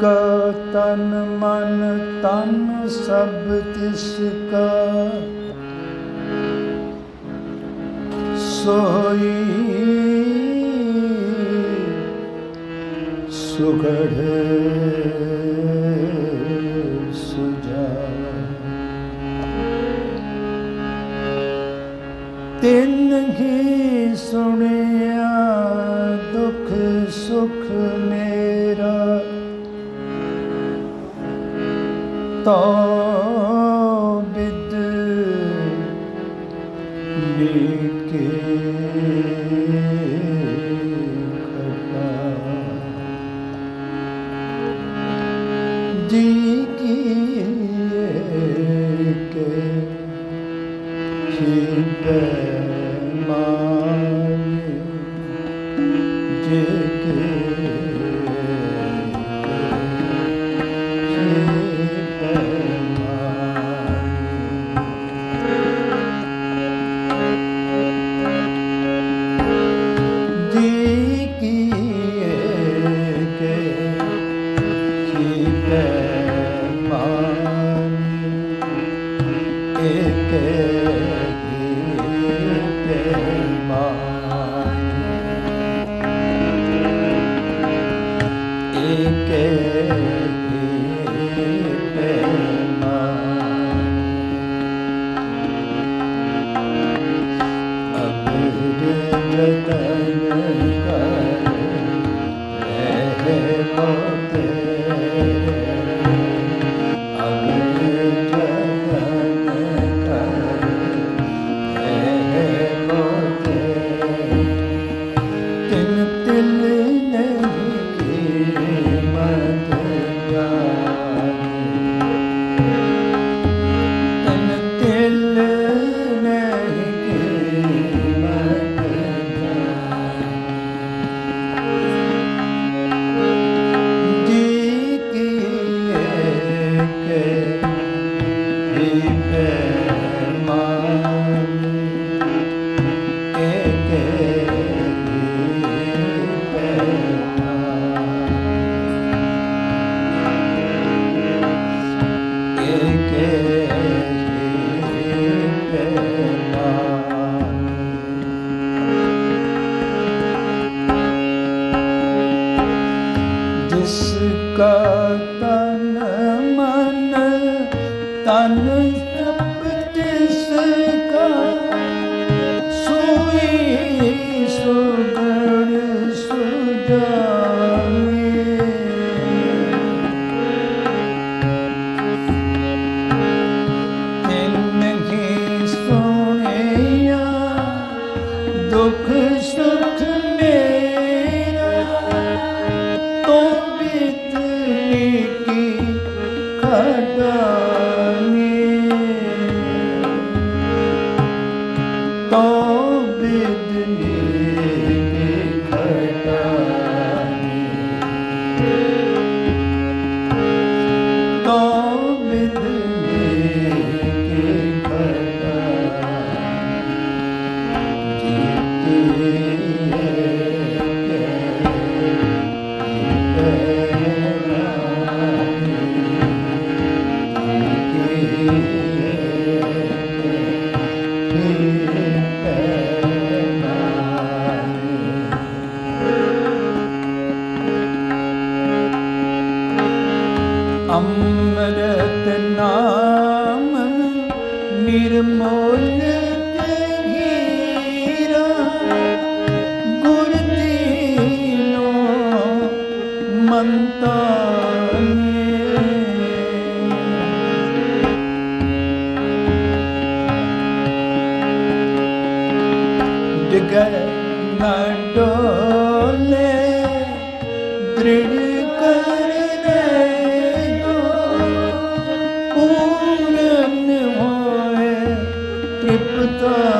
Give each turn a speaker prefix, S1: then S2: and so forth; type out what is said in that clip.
S1: ਕਾ ਤਨ ਮਨ ਤਨ ਸਭ ਤਿਸ ਕਾ। ਸੋਈ ਸੁਗੜ ਮੇਰਾ ਤੋ ਬਿਦ ਲੀਕੇ ਜੀ ਕੀ ਕੇ ਖਿਪੈ ਮਾਨੇ Yeah. ਤਿਨ ਜਿਸ ਕਾ ਤਨ ਮਨ ਤਨ ਦੁਖ ਸੁਖ ਮੇਰਾ ਤੋ ਬਿਤਨੀ ਕੀ ਖਡਾਨੀ ਤੋ ਬਿਤਨੀ ਅੰਮ੍ਰਿਤ ਨਾਮ ਨਿਰਮੋਲ ਹੀਰਾ ਗੁਰ ਦੀਨੋ ਮੰਤਾ 때